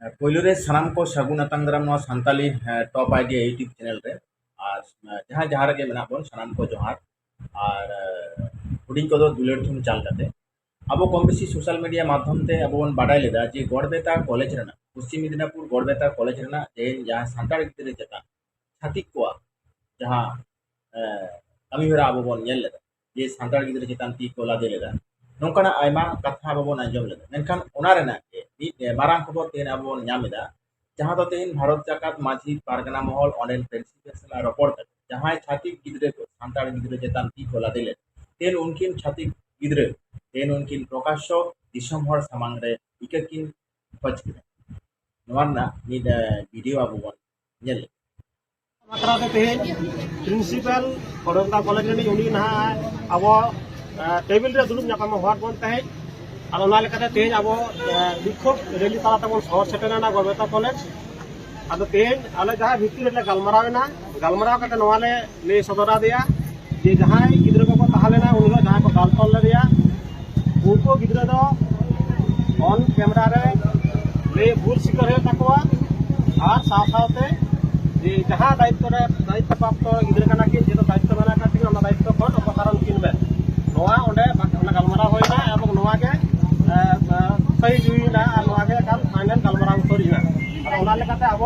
ᱯᱳᱭᱞᱳᱨᱮ ᱥᱟᱱᱟᱢ ᱠᱚ ᱥᱟᱹᱜᱩᱱ ᱟᱛᱟᱝ ᱫᱟᱨᱟᱢ ᱱᱚᱣᱟ Santali top idea YouTube channel ᱨᱮ ᱟᱨ ᱡᱟᱦᱟᱸ ᱡᱟᱦᱟᱸ ᱨᱮᱜᱮ ᱢᱮᱱᱟᱜ ᱵᱚᱱ ᱥᱟᱱᱟᱢ ᱠᱚ ᱡᱚᱦᱟᱨ ᱟᱨ ᱦᱩᱰᱤᱧ ᱠᱚᱫᱚ ᱫᱩᱞᱟᱹᱲ ᱛᱷᱩᱢ ᱪᱟᱞ ᱠᱟᱛᱮ ᱟᱵᱚ ᱠᱚᱢ ᱵᱮᱥᱤ ᱥᱳᱥᱟᱞ ᱢᱤᱰᱤᱭᱟ ᱢᱟᱫᱽᱫᱷᱚᱢ ᱛᱮ ᱟᱵᱚ ᱵᱚᱱ ᱵᱟᱰᱟᱭ ᱞᱮᱫᱟ ᱡᱮ ᱜᱚᱲᱵᱮᱛᱟ ᱠᱚᱞᱮᱡᱽ ᱨᱮᱱᱟᱜ ᱯᱚᱥᱪᱤᱢ ᱢᱮᱫᱽᱱᱤᱯᱩᱨ ᱜᱚᱲᱵᱮᱛᱟ ᱠᱚᱞᱮᱡᱽ ᱨᱮᱱᱟᱜ ᱛᱮᱦᱮᱧ ᱡᱟᱦᱟᱸ ᱥᱟᱱᱛᱟᱲ ᱜᱤᱫᱽᱨᱟᱹ ᱪᱮᱛᱟᱱ ᱪᱷᱟᱹᱛᱤᱠ ᱠᱚᱣᱟᱜ ᱡᱟᱦᱟᱸ ᱠᱟᱹᱢᱤᱦᱚᱨᱟ ᱟᱵᱚ ᱵᱚᱱ ᱧᱮᱞ ᱞᱮᱫᱟ ᱡᱮ ᱥᱟᱱᱛᱟᱲ ᱜᱤᱫᱽᱨᱟᱹ ᱪᱮᱛᱟᱱ ᱛᱤ ᱠᱚ ᱞᱟᱫᱮ ᱞᱮᱫᱟ ᱱᱚᱝᱠᱟᱱᱟᱜ ᱟᱭᱢᱟ ᱠᱟᱛᱷᱟ ᱟᱵᱚ ᱵᱚᱱ ᱟᱸᱡᱚᱢ ᱞᱮᱫᱟ ᱢᱮᱱᱠᱷᱟᱱ ᱚᱱᱟ ᱨᱮᱱᱟᱜ ᱜᱮ ᱢᱟᱨᱟᱝ ᱠᱷᱚᱵᱚᱨ ᱛᱮᱦᱮᱧ ᱟᱵᱚ ᱵᱚᱱ ᱧᱟᱢ ᱮᱫᱟ ᱡᱟᱦᱟᱸ ᱫᱚ ᱛᱮᱦᱮᱧ ᱵᱷᱟᱨᱚᱛ ᱡᱟᱠᱟᱛ ᱢᱟᱹᱡᱷᱤ ᱯᱟᱨᱜᱟᱱᱟ ᱢᱚᱦᱚᱞ ᱚᱸᱰᱮᱱ ᱯᱨᱤᱱᱥᱤᱯᱟᱞ ᱥᱟᱞᱟᱜ ᱨᱚᱯᱚᱲ ᱠᱟᱛᱮ ᱡᱟᱦᱟᱸᱭ ᱪᱷᱟᱹᱛᱤᱠ ᱜᱤᱫᱽᱨᱟᱹ ᱠᱚ ᱥᱟᱱᱛᱟᱲ ᱜᱤᱫᱽᱨᱟᱹ ᱪᱮᱛᱟᱱ ᱛᱤ ᱠᱚ ᱞᱟᱫᱮ ᱞᱮᱫ ᱛᱮᱦᱮᱧ ᱩᱱᱠᱤᱱ ᱪᱷᱟᱹᱛᱤᱠ ᱜᱤᱫᱽᱨᱟᱹ ᱛᱮᱦᱮᱧ ᱩᱱᱠᱤᱱ ᱯᱨᱚᱠᱟᱥᱥᱚ ᱫᱤᱥᱚᱢ ᱦᱚᱲ ᱥᱟᱢᱟᱝ ᱨᱮ ᱤᱠᱟᱹ ᱠᱤᱱ ᱠᱷᱚᱡᱽ ᱠᱮᱫᱟ ᱱᱚᱣᱟ ᱨᱮᱱᱟᱜ ᱢᱤᱫ ᱵᱷᱤᱰᱤᱭᱳ ᱟᱵᱚ ᱵᱚᱱ ᱧᱮᱞ ᱵᱟᱠᱷᱨᱟᱛᱮ ᱛᱮᱦᱮᱧ ᱯᱨᱤᱱᱥᱤᱯᱟᱞ ᱠᱚᱲᱚᱢᱫᱟ ᱠᱚᱞᱮᱡᱽ ᱨᱤᱱᱤᱡ ᱩᱱᱤ ᱱᱟᱦᱟᱜ ᱟᱵᱚ ᱴᱮᱵᱤᱞ ᱨᱮ ᱫᱩᱲᱩᱵ ᱧᱟᱯᱟᱢ ᱦᱚᱲ ᱵᱚᱱ ᱛᱟᱦᱮᱸ ᱟᱫᱚ ᱚᱱᱟ ᱞᱮᱠᱟᱛᱮ ᱛᱮᱦᱮᱧ ᱟᱵᱚ ᱵᱤᱠᱷᱳᱯ ᱨᱮᱞᱤ ᱛᱟᱞᱟ ᱛᱮᱵᱚᱱ ᱥᱚᱦᱚᱨ ᱥᱮᱴᱮᱨᱮᱱᱟ ᱜᱚᱵᱮᱛᱟ ᱠᱚᱞᱮᱡᱽ ᱟᱫᱚ ᱛᱮᱦᱮᱧ ᱟᱞᱮ ᱡᱟᱦᱟᱸ ᱵᱷᱤᱛᱤᱨ ᱨᱮᱞᱮ ᱜᱟᱞᱢᱟᱨᱟᱣᱮᱱᱟ ᱜᱟᱞᱢᱟᱨᱟᱣ ᱠᱟᱛᱮ ᱱᱚᱣᱟ ᱞᱮ ᱞᱟᱹᱭ ᱥᱚᱫᱚᱨ ᱟᱫᱮᱭᱟ ᱡᱮ ᱡᱟᱦᱟᱸᱭ ᱜᱤᱫᱽᱨᱟᱹ ᱠᱚᱠᱚ ᱛᱟᱦᱮᱸ ᱞᱮᱱᱟ ᱩᱱ ᱦᱤᱞᱳᱜ ᱡᱟᱦᱟᱸᱭ ᱠᱚ ᱫᱟᱞᱛᱚᱞ ᱞᱮᱫᱮᱭᱟ ᱩᱱᱠᱩ ᱜᱤᱫᱽᱨᱟᱹ ᱫᱚ ᱚᱱ ᱠᱮᱢᱮᱨᱟ ᱨᱮ ᱞᱟᱹᱭ ᱵᱷᱩᱞ ᱥᱤᱠᱟᱹᱨ ᱦᱩᱭᱩᱜ ᱛᱟᱠᱚᱣᱟ ᱟᱨ ᱥᱟᱶ ᱥᱟᱶᱛᱮ ᱡᱮ ᱡᱟᱦᱟᱸ ᱫᱟᱭᱤᱛᱛᱚ ᱨᱮ ᱫᱟᱭᱤᱛᱛᱚ ᱯᱨᱟᱯᱛᱚ ᱜᱤᱫᱽᱨᱟᱹ ᱠᱟᱱᱟ ᱠᱤᱱ ᱡᱮ ᱫᱟᱭᱤᱛᱛᱚ ᱢᱮᱱᱟᱜ ᱠᱟᱫ ᱠᱤᱱ ᱚᱱᱟ ᱫᱟᱭᱤᱛᱛᱚ ᱠᱷᱚᱱ ᱚᱯᱚᱥᱟᱨᱚᱱ ᱠᱤᱱ ᱵᱮᱱ ᱱᱚᱣᱟ ᱚᱸᱰᱮ ᱜᱟᱞᱢᱟᱨᱟᱣ ᱦᱩᱭᱱᱟ ᱮᱵᱚᱝ ᱱᱚᱣᱟ ᱜᱮ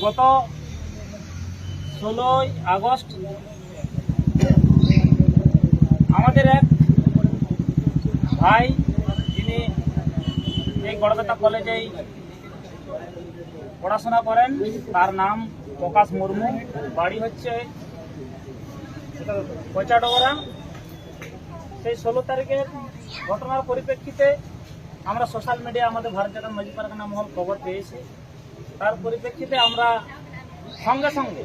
গত ষোলোই আগস্ট আমাদের এক ভাই, যিনি এই গড়বেতা কলেজেই পড়াশোনা করেন, তার নাম প্রকাশ মুর্মু। বাড়ি হচ্ছে পচাডোরা সেই ষোলো তারিখের ঘটনার পরিপ্রেক্ষিতে আমরা সোশ্যাল মিডিয়া আমাদের ভারত মাঝি পারগানা মহল খবর পেয়েছি। তার পরিপ্রেক্ষিতে আমরা সঙ্গে সঙ্গে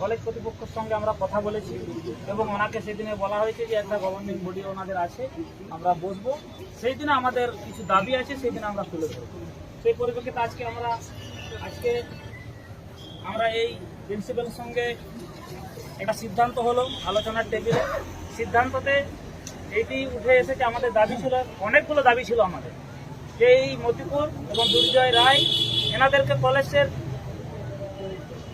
কলেজ কর্তৃপক্ষের সঙ্গে আমরা কথা বলেছি এবং ওনাকে সেদিনে বলা হয়েছে যে একটা গভর্নিং বডি ওনাদের আছে, আমরা বসবো। সেই দিনে আমাদের কিছু দাবি আছে সেই দিনে আমরা তুলে ধরবো। সেই পরিপ্রেক্ষিতে আজকে আমরা আজকে আমরা এই প্রিন্সিপালের সঙ্গে একটা সিদ্ধান্ত হলো, আলোচনার টেবিলে। সিদ্ধান্ততে এইটি উঠে এসেছে, আমাদের দাবি ছিল, অনেকগুলো দাবি ছিল আমাদের। যে এই মতিপুর এবং দুর্জয় রায় এনাদেরকে কলেজের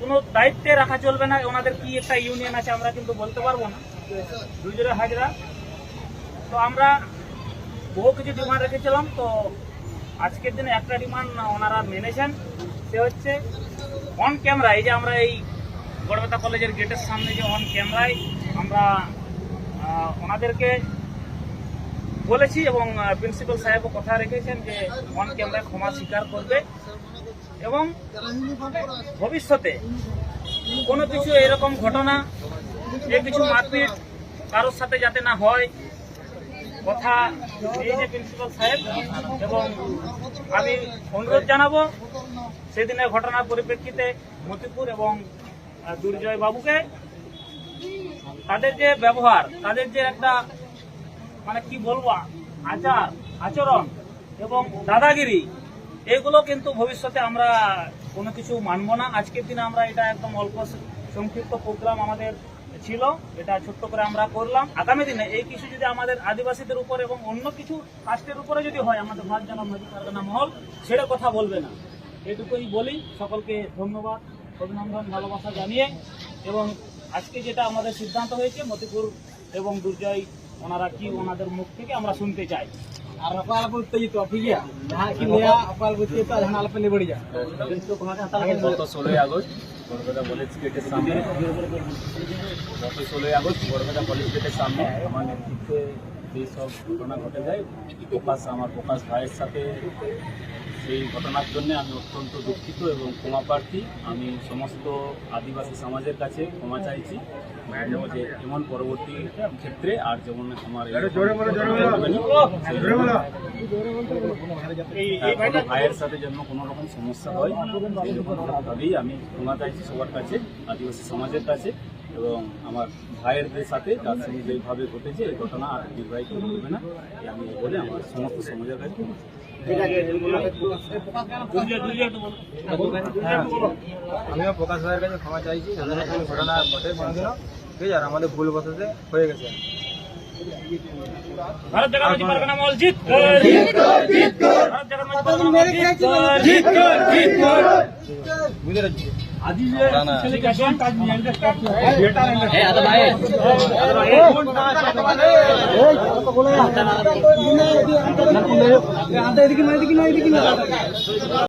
কোনো দায়িত্বে রাখা চলবে না, ওনাদের কি একটা ইউনিয়ন আছে আমরা কিন্তু বলতে পারব না। দুর্জয় হাজরা। তো আমরা বহু কিছু ডিমান্ড রেখেছিলাম, তো আজকের দিনে একটা ডিমান্ড ওনারা মেনেছেন, সে হচ্ছে অন ক্যামেরা এই যে আমরা এই গড়বেতা কলেজের গেটের সামনে যে অন ক্যামেরায় আমরা ওনাদেরকে বলেছি এবং প্রিন্সিপাল সাহেবও কথা রেখেছেন যে অন ক্যামেরায় ক্ষমা স্বীকার করবে। এবং ভবিষ্যতে কোনো কিছু এরকম ঘটনা যে কিছু মারপিট কারোর সাথে যাতে না হয়, কথা এই যে প্রিন্সিপাল সাহেব, এবং আমি অনুরোধ জানাব সেদিনের ঘটনার পরিপ্রেক্ষিতে মতিপুর এবং দুর্জয় বাবুকে তাদের যে ব্যবহার, তাদের যে একটা মানে কি বলব, আচার, আচরণ এবং দাদাগিরি এগুলো কিন্তু ভবিষ্যতে আমরা কোনো কিছু মানব না। আজকের দিনে আমরা এটা একদম অল্প সংক্ষিপ্ত প্রোগ্রাম আমাদের ছিল, এটা ছোট্ট করে আমরা করলাম। আগামী দিনে এই কিছু যদি আমাদের আদিবাসীদের উপর এবং অন্য কিছু কাস্টের উপরে যদি হয়, আমাদের ভারত জানা নদী পারগানা মহল, সেটা কথা বলবে না। এটুকুই বলি, সকলকে ধন্যবাদ, অভিনন্দন, ভালোবাসা জানিয়ে এবং আজকে যেটা আমাদের সিদ্ধান্ত হয়েছে, মতিপুর এবং দুর্জয়, ওনারা কি ওনাদের মুখ থেকে আমরা শুনতে চাই। আর আপাল বলতে ঠিক আছে যাহা কি লিয়া আপাল বলতে তো জানা আলপে নিবড়ি যা। গত ষোলোই আগস্ট, বরপেটা কলেজ গেটের সামনে। গত ষোলোই আগস্ট, বরপেটা কলেজ গেটের সামনে আমার নেতৃত্বে যেসব ঘটনা ঘটে যায়। প্রকাশ আমার প্রকাশ ভাইয়ের সাথে সেই ঘটনার জন্য আমি অত্যন্ত দুঃখিত এবং ক্ষমা প্রার্থী। আমি সমস্ত আদিবাসী সমাজের কাছে ক্ষমা চাইছি। যে এমন পরবর্তী ক্ষেত্রে আর যেমন আমার ভাইয়ের সাথে যেন কোনো রকম সমস্যা হয় আমি ক্ষমা চাইছি সবার কাছে আদিবাসী সমাজের কাছে। এবং আমার ভাইয়েরদের সাথে তার সঙ্গে যেভাবে ঘটেছে এই ঘটনা আর দীর্ঘায়িত করবে না। আমি বলে আমার সমস্ত সমাজের কাছে। আমিও প্রকাশ ভাইয়ের কাছে ক্ষমা চাইছি ঘটনা ঘটে কোনোদিনও ঠিক আছে আর আমাদের ভুল বসতে হয়ে গেছে। ভারত জাগা মাঝি পারগানা মহল জিত কর। ভারত জাগা পারগানা মহল জিত কর। জিত কর জিত কর। ঠিক আছে এদিকে না এদিকে না এদিকে না